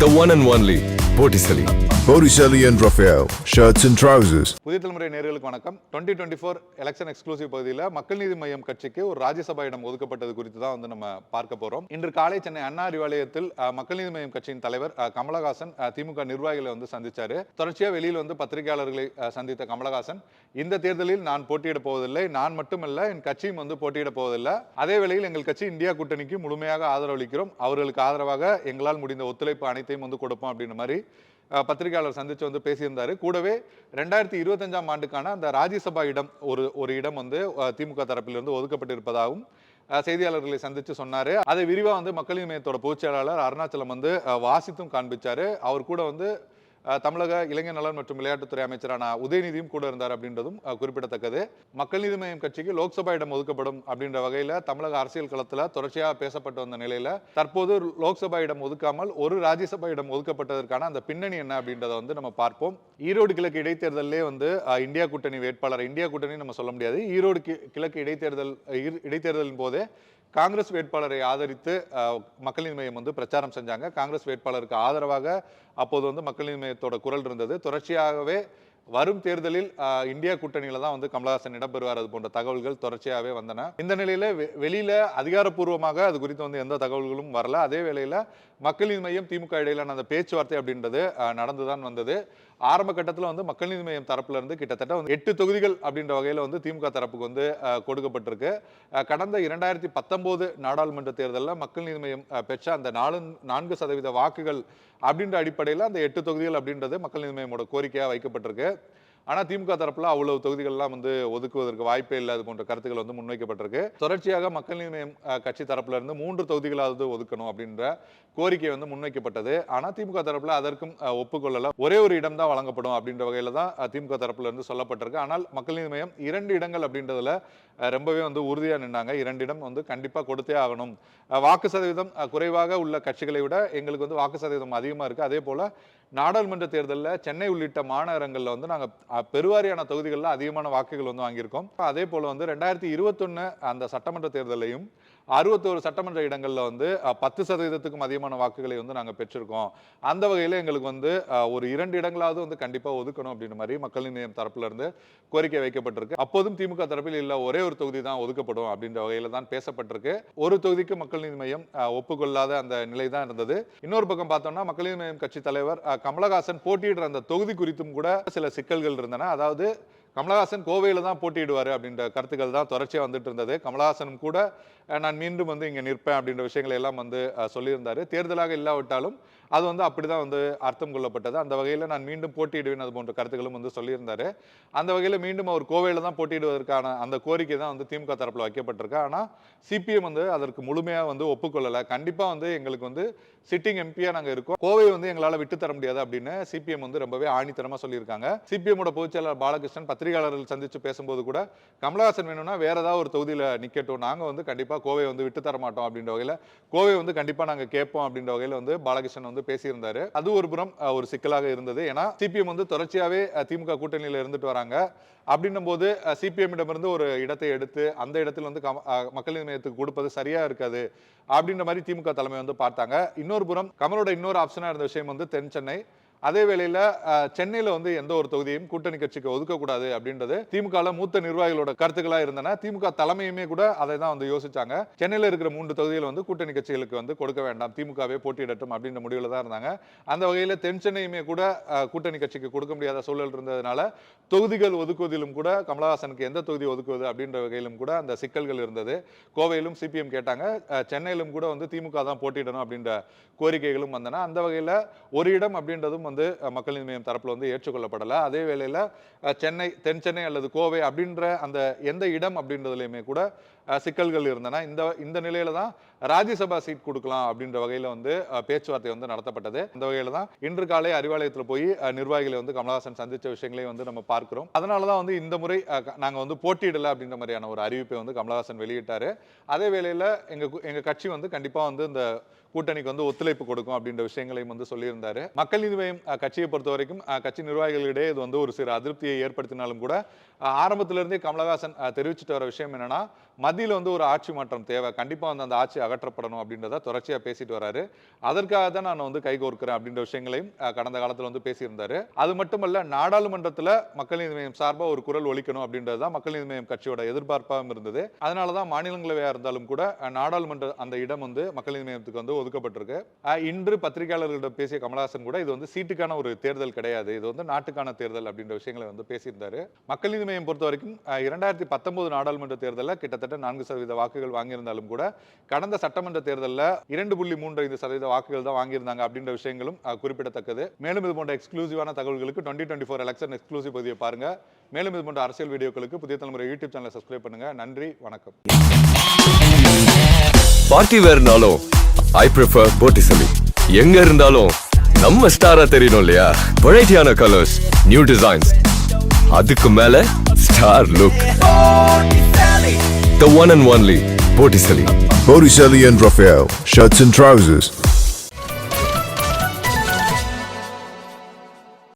The one and only Botticelli Botticelli and Raphael, shirts and trousers. புதிய தலைமுறை நேர்களுக்கு வணக்கம். Twenty twenty four election exclusive பகுதியில் மக்கள் நீதி மையம் கட்சிக்கு ஒரு ராஜ்யசபா இடம் ஒதுக்கப்பட்டது குறித்து தான் வந்து நம்ம பார்க்க போகிறோம் இன்று காலை சென்னை அண்ணா அறிவாலயத்தில் மக்கள் நீதி மையம் கட்சியின் தலைவர் கமலஹாசன் திமுக நிர்வாகிகளை வந்து சந்திச்சார். தொடர்ச்சியாக வெளியில் வந்து பத்திரிகையாளர்களை சந்தித்த கமலஹாசன் இந்த தேர்தலில் நான் போட்டியிட போவதில்லை நான் மட்டுமல்ல என் கட்சியும் வந்து போட்டியிட போவதில்லை. அதே வேளையில் எங்கள் கட்சி இந்தியா கூட்டணிக்கு முழுமையாக ஆதரவளிக்கிறோம். அவர்களுக்கு ஆதரவாக எங்களால் முடிந்த ஒத்துழைப்பு அனைத்தையும் வந்து கொடுப்போம் அப்படின்ற மாதிரி பத்திரிகையாளர் சந்திச்சு வந்து பேசியிருந்தாரு. கூடவே ரெண்டாயிரத்தி இருபத்தஞ்சாம் ஆண்டுக்கான அந்த ராஜ்யசபா இடம் ஒரு ஒரு இடம் வந்து திமுக தரப்பிலிருந்து ஒதுக்கப்பட்டிருப்பதாகவும் செய்தியாளர்களை சந்தித்து சொன்னார். அதை விரிவாக வந்து மக்கள் மையத்தோட பொதுச் செயலாளர் அருணாச்சலம் வந்து வாசித்தும் காண்பிச்சார். அவர் கூட வந்து தமிழக இளைஞர் நலன் மற்றும் விளையாட்டுத்துறை அமைச்சரான உதயநிதியும் கூட இருந்தார் அப்படின்றதும் குறிப்பிடத்தக்கது. மக்கள் நீதி மையம் கட்சிக்கு லோக்சபா இடம் ஒதுக்கப்படும் அப்படின்ற வகையில் தமிழக அரசியல் களத்தில் தொடர்ச்சியாக பேசப்பட்டு வந்த நிலையில் தற்போது லோக்சபா இடம் ஒதுக்காமல் ஒரு ராஜ்யசபா இடம் ஒதுக்கப்பட்டதற்கான அந்த பின்னணி என்ன அப்படின்றத வந்து நம்ம பார்ப்போம். ஈரோடு கிழக்கு இடைத்தேர்தலே வந்து இந்தியா கூட்டணி வேட்பாளர் இந்தியா கூட்டணி நம்ம சொல்ல முடியாது. ஈரோடு கி- கிழக்கு இடைத்தேர்தல் இடைத்தேர்தலின் போதே காங்கிரஸ் வேட்பாளரை ஆதரித்து மக்களின் மையம் வந்து பிரச்சாரம் செஞ்சாங்க. காங்கிரஸ் வேட்பாளருக்கு ஆதரவாக அப்போது வந்து மக்களின் மையத்தோட குரல் இருந்தது. தொடர்ச்சியாகவே வரும் தேர்தலில் இந்தியா கூட்டணியில தான் வந்து கமலஹாசன் இடம்பெறுவார் அது போன்ற தகவல்கள் தொடர்ச்சியாகவே வந்தன. இந்த நிலையில வெ- வெளியில அதிகாரப்பூர்வமாக அது குறித்து வந்து எந்த தகவல்களும் வரல. அதே வேளையில மக்கள் நீதி மையம் திமுக இடையிலான அந்த பேச்சுவார்த்தை அப்படின்றது நடந்துதான் வந்தது. ஆரம்ப கட்டத்தில் வந்து மக்கள் நீதி மையம் தரப்புல இருந்து கிட்டத்தட்ட வந்து எட்டு தொகுதிகள் அப்படின்ற வகையில் வந்து திமுக தரப்புக்கு வந்து கொடுக்கப்பட்டிருக்கு. கடந்த இரண்டாயிரத்தி பத்தொம்போது நாடாளுமன்ற தேர்தலில் மக்கள் நீதி மையம் பெற்ற அந்த நாலு நான்கு சதவீத வாக்குகள் அப்படின்ற அடிப்படையில் அந்த எட்டு தொகுதிகள் அப்படின்றது மக்கள் நீதி மையமோட கோரிக்கையாக வைக்கப்பட்டிருக்கு. ஆனால் திமுக தரப்பில் அவ்வளவு தொகுதிகள்லாம் வந்து ஒதுக்குவதற்கு வாய்ப்பே இல்லை. அது போன்ற கருத்துக்கள் வந்து முன்வைக்கப்பட்டிருக்கு. தொடர்ச்சியாக மக்கள் நீதி கட்சி தரப்புல இருந்து மூன்று தொகுதிகளாவது ஒதுக்கணும் அப்படின்ற கோரிக்கை வந்து முன்வைக்கப்பட்டது. ஆனால் திமுக தரப்பில் அதற்கும் ஒப்புக்கொள்ளல. ஒரே ஒரு இடம் தான் வழங்கப்படும் அப்படின்ற வகையில் தான் திமுக தரப்புல இருந்து சொல்லப்பட்டிருக்கு. ஆனால் மக்கள் நீதி மையம் இரண்டு இடங்கள் அப்படின்றதுல ரொம்பவே வந்து உறுதியாக நின்னாங்க. இரண்டு இடம் வந்து கண்டிப்பாக கொடுத்தே ஆகணும். வாக்கு சதவீதம் குறைவாக உள்ள கட்சிகளை விட எங்களுக்கு வந்து வாக்கு சதவீதம் அதிகமாக இருக்கு. அதே போல நாடாளுமன்ற தேர்தலில் சென்னை உள்ளிட்ட மாநகரங்களில் வந்து நாங்கள் பெருவாரியான தொகுதிகளில் அதிகமான வாக்குகள் வந்து வாங்கியிருக்கோம். அதே போல் வந்து ரெண்டாயிரத்தி இருபத்தொன்று அந்த சட்டமன்ற தேர்தலையும் அறுபத்தோரு சட்டமன்ற இடங்களில் வந்து பத்து சதவீதத்துக்கும் அதிகமான வாக்குகளை வந்து நாங்கள் பெற்றிருக்கோம். அந்த வகையில் எங்களுக்கு வந்து ஒரு இரண்டு இடங்களாவது வந்து கண்டிப்பாக ஒதுக்கணும் அப்படின்ற மாதிரி மக்கள் நிலையம் மய்யம் இருந்து கோரிக்கை வைக்கப்பட்டிருக்கு. அப்போதும் திமுக தரப்பில் இல்லை ஒரே ஒரு தொகுதி தான் ஒதுக்கப்படும் அப்படின்ற வகையில் தான் பேசப்பட்டிருக்கு. ஒரு தொகுதிக்கு மக்கள் நீதி மையம் ஒப்புக்கொள்ளாத அந்த நிலை தான் இருந்தது. இன்னொரு பக்கம் பார்த்தோம்னா மக்கள் நீதி மையம் கட்சி தலைவர் கமலஹாசன் போட்டியிடுற அந்த தொகுதி குறித்தும் கூட சில சிக்கல்கள் இருந்தன. அதாவது கமலஹாசன் கோவையில் தான் போட்டியிடுவார் அப்படின்ற கருத்துக்கள் தான் தொடர்ச்சியாக வந்துட்டு இருந்தது. கமலஹாசனும் கூட நான் மீண்டும் வந்து இங்கே நிற்பேன் அப்படின்ற விஷயங்களை எல்லாம் வந்து சொல்லியிருந்தார். தேர்தலாக இல்லாவிட்டாலும் அது வந்து அப்படி தான் வந்து அர்த்தம் கொள்ளப்பட்டது. அந்த வகையில் நான் மீண்டும் போட்டியிடுவேன் அது போன்ற கருத்துக்களும் வந்து சொல்லியிருந்தார். அந்த வகையில் மீண்டும் அவர் கோவையில் தான் போட்டியிடுவதற்கான அந்த கோரிக்கை தான் வந்து திமுக தரப்பில் வைக்கப்பட்டிருக்கு. ஆனால் சிபிஎம் வந்து அதற்கு முழுமையாக வந்து ஒப்புக்கொள்ளலை. கண்டிப்பாக வந்து எங்களுக்கு வந்து சிட்டிங் எம்பியாக நாங்கள் இருக்கோம். கோவை வந்து எங்களால் விட்டு தர முடியாது அப்படின்னு சிபிஎம் வந்து ரொம்பவே ஆணித்தரமாக சொல்லியிருக்காங்க. சிபிஎம்மோட பொதுச்செயலாளர் பாலகிருஷ்ணன் பத்திரிகையாளர்கள் சந்தித்து பேசும்போது கூட கமலஹாசன் வேணும்னா வேற ஏதாவது ஒரு தொகுதியில் நிற்கட்டும் நாங்கள் வந்து கண்டிப்பாக கோவை வந்து விட்டு தர மாட்டோம். அப்படின்ற வகையில் கோவை வந்து கண்டிப்பாக நாங்கள் கேட்போம் அப்படின்ற வகையில் வந்து பாலகிருஷ்ணன் வந்து பேசியிருந்தாரு. அது ஒரு புறம் ஒரு சிக்கலாக இருந்தது. ஏன்னா சிபிஎம் வந்து தொடர்ச்சியாகவே திமுக கூட்டணியில் இருந்துட்டு வராங்க. அப்படின்னும் போது சிபிஎம்மிடமிருந்து ஒரு இடத்தை எடுத்து அந்த இடத்தில் வந்து மக்களின் மக்கள் மையத்துக்கு கொடுப்பது சரியா இருக்காது அப்படின்ற மாதிரி திமுக தலைமை வந்து பார்த்தாங்க. இன்னொரு புறம் கமலோட இன்னொரு ஆப்ஷனா இருந்த விஷயம் வந்து தென் சென்னை. அதே வேளையில் சென்னையில் வந்து எந்த ஒரு தொகுதியும் கூட்டணி கட்சிக்கு ஒதுக்கக்கூடாது அப்படின்றது திமுக மூத்த நிர்வாகிகளோட கருத்துக்களாக இருந்தன. திமுக தலைமையுமே கூட அதை தான் வந்து யோசிச்சாங்க. சென்னையில் இருக்கிற மூன்று தொகுதியில் வந்து கூட்டணி கட்சிகளுக்கு வந்து கொடுக்க வேண்டாம். திமுகவே போட்டியிடட்டும் அப்படின்ற முடிவில் தான் இருந்தாங்க. அந்த வகையில் தென் சென்னையுமே கூட கூட்டணி கட்சிக்கு கொடுக்க முடியாத சூழல் இருந்ததுனால தொகுதிகள் ஒதுக்குவதிலும் கூட கமலஹாசனுக்கு எந்த தொகுதி ஒதுக்குவது அப்படின்ற வகையிலும் கூட அந்த சிக்கல்கள் இருந்தது. கோவையிலும் சிபிஎம் கேட்டாங்க. சென்னையிலும் கூட வந்து திமுக தான் போட்டியிடணும் அப்படின்ற கோரிக்கைகளும் வந்தன. அந்த வகையில் ஒரு இடம் அப்படின்றதும் வந்து வந்து மக்கள் நீதி மையம் தரப்பில் வந்து ஏற்றுக்கொள்ளப்படலை. அதே வேளையில் சென்னை தென் சென்னை அல்லது கோவை அப்படின்ற அந்த எந்த இடம் அப்படின்றதுலையுமே கூட சிக்கல்கள் இருந்தன இந்த இந்த நிலையில தான் ராஜ்யசபா சீட் கொடுக்கலாம் அப்படின்ற வகையில வந்து பேச்சுவார்த்தை வந்து நடத்தப்பட்டது. இந்த வகையில தான் இன்று காலை அறிவாலயத்தில் போய் நிர்வாகிகளை வந்து கமலஹாசன் சந்திச்ச விஷயங்களையும் வந்து நம்ம பார்க்கிறோம். அதனால தான் வந்து இந்த முறை நாங்கள் வந்து போட்டியிடலை அப்படின்ற மாதிரியான ஒரு அறிவிப்பை வந்து கமலஹாசன் வெளியிட்டார். அதே வேளையில் எங்கள் எங்கள் கட்சி வந்து கண்டிப்பாக வந்து இந்த கூட்டணிக்கு வந்து ஒத்துழைப்பு கொடுக்கும் அப்படின்ற விஷயங்களையும் வந்து சொல்லியிருந்தாரு. மக்கள் நீதி மையம் கட்சியை பொறுத்த வரைக்கும் கட்சி நிர்வாகிகளிடையே இது வந்து ஒரு சிறு அதிருப்தியை ஏற்படுத்தினாலும் கூட ஆரம்பத்திலிருந்தே கமலஹாசன் தெரிவிச்சுட்டு வர விஷயம் என்னன்னா மத்தியில் வந்து ஒரு ஆட்சி மாற்றம் தேவை. கண்டிப்பா வந்து அந்த ஆட்சி அகற்றப்படணும் அப்படின்றத தொடர்ச்சியா பேசிட்டு வராரு. அதற்காக தான் நான் வந்து கைகோர்க்கிறேன் அப்படின்ற விஷயங்களையும் கடந்த காலத்தில் வந்து பேசியிருந்தாரு. அது மட்டுமல்ல நாடாளுமன்றத்தில் மக்கள் நீதி மையம் சார்பாக ஒரு குரல் ஒழிக்கணும் அப்படின்றது தான் மக்கள் நீதி மையம் கட்சியோட எதிர்பார்ப்பாகவும் இருந்தது. அதனால தான் மாநிலங்களவையாக இருந்தாலும் கூட நாடாளுமன்ற அந்த இடம் வந்து மக்கள் நீதி மையத்துக்கு வந்து ஒதுக்கப்பட்டிருக்கு. இன்று பத்திரிகையாளர்களிடம் பேசிய கமலஹாசன் கூட இது வந்து சீட்டுக்கான ஒரு தேர்தல் கிடையாது. இது வந்து நாட்டுக்கான தேர்தல் அப்படின்ற விஷயங்களை வந்து பேசியிருந்தாரு. மக்கள் நீதி மையம் பொறுத்த வரைக்கும் இரண்டாயிரத்தி பத்தொன்பது நாடாளுமன்ற தேர்தலில் கிட்டத்தட்ட நான்கு சதவீத வாக்குகள் வாங்கியிருந்தாலும் கூட கடந்த சட்டமன்ற தேர்தலில் இரண்டு புள்ளி மூன்று ஐந்து சதவீத வாக்குகள் தான் வாங்கியிருந்தாங்க அப்படின்ற விஷயங்களும் குறிப்பிடத்தக்கது. மேலும் இது போன்ற எக்ஸ்க்ளூசிவான தகவல்களுக்கு twenty twenty four election exclusive பதிவை பாருங்க. மேலும் இது போன்ற அரசியல் வீடியோக்களுக்கு புதிய தலைமுறை யூடியூப் சேனலை சப்ஸ்கிரைப் பண்ணுங்க. நன்றி வணக்கம். பார்ட்டி வேறுனாலும் ஐ ப்ரிஃபர் போட்டிசமி எங்க இருந்தாலும் நம்ம ஸ்டாரா தெரியணும் இல்லையா? வெரைட்டியான கலர்ஸ் நியூ டிசைன்ஸ் அதுக்கு மேல star look the one and only Botticelli Botticelli and Raphael, shirts and trousers.